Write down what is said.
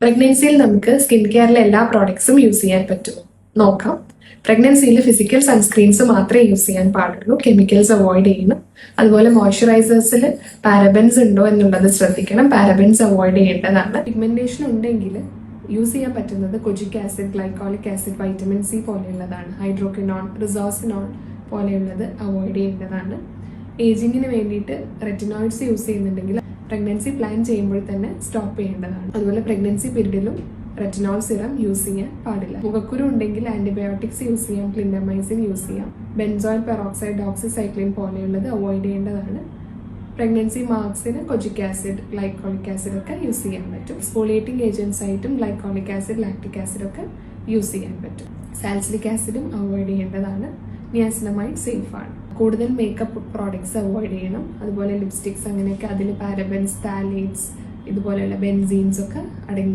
പ്രഗ്നൻസിയിൽ നമുക്ക് സ്കിൻ കെയറിലെ എല്ലാ പ്രോഡക്ട്സും യൂസ് ചെയ്യാൻ പറ്റുമോ നോക്കാം. പ്രഗ്നൻസിയിൽ ഫിസിക്കൽ സൺസ്ക്രീൻസ് മാത്രമേ യൂസ് ചെയ്യാൻ പാടുള്ളൂ. കെമിക്കൽസ് അവോയ്ഡ് ചെയ്യണം. അതുപോലെ മോയ്സ്ചറൈസേഴ്സിൽ പാരബൻസ് ഉണ്ടോ എന്നുള്ളത് ശ്രദ്ധിക്കണം. പാരബൻസ് അവോയ്ഡ് ചെയ്യേണ്ടതാണ്. പിഗ്മെന്റേഷൻ ഉണ്ടെങ്കിൽ യൂസ് ചെയ്യാൻ പറ്റുന്നത് kojic acid glycolic acid vitamin C പോലെയുള്ളതാണ്. Hydroquinone resorcinol പോലെയുള്ളത് അവോയ്ഡ് ചെയ്യേണ്ടതാണ്. ഏജിങ്ങിന് വേണ്ടിയിട്ട് റെറ്റിനോയിഡ്സ് യൂസ് ചെയ്യുന്നുണ്ടെങ്കിൽ പ്രഗ്നൻസി പ്ലാൻ ചെയ്യുമ്പോൾ തന്നെ സ്റ്റോപ്പ് ചെയ്യേണ്ടതാണ്. അതുപോലെ പ്രഗ്നൻസി പീരീഡിലും റെറ്റിനോൾ സിറം യൂസ് ചെയ്യാൻ പാടില്ല. മുഖക്കുരു ഉണ്ടെങ്കിൽ ആന്റിബയോട്ടിക്സ് യൂസ് ചെയ്യാം ക്ലിൻഡമൈസിൻ യൂസ് ചെയ്യാം. ബെൻസോയിൽ പെറോക്സൈഡ് ഡോക്സിസൈക്ലിൻ പോലെയുള്ളത് അവോയ്ഡ് ചെയ്യേണ്ടതാണ്. പ്രഗ്നൻസി മാർക്സിന് കൊജിക് ആസിഡ് ഗ്ലൈക്കോളിക് ആസിഡ് ഒക്കെ യൂസ് ചെയ്യാൻ പറ്റും. സ്പോളിയേറ്റിംഗ് ഏജൻസ് ആയിട്ടും ഗ്ലൈക്കോളിക് ആസിഡ് ലാക്ടിക് ആസിഡ് ഒക്കെ യൂസ് ചെയ്യാൻ പറ്റും. സാൽസിലിക് ആസിഡും അവോയ്ഡ് ചെയ്യേണ്ടതാണ്. നിയാസിനമൈഡ് സേഫ് ആണ്. കൂടുതൽ മേക്കപ്പ് പ്രോഡക്ട്സ് അവോയ്ഡ് ചെയ്യണം. അതുപോലെ ലിപ്സ്റ്റിക്സ് അങ്ങനെയൊക്കെ അതിൽ പാരബൻസ് താലേറ്റ്സ് ഇതുപോലെയുള്ള ബെൻസീൻസ് ഒക്കെ അടങ്ങി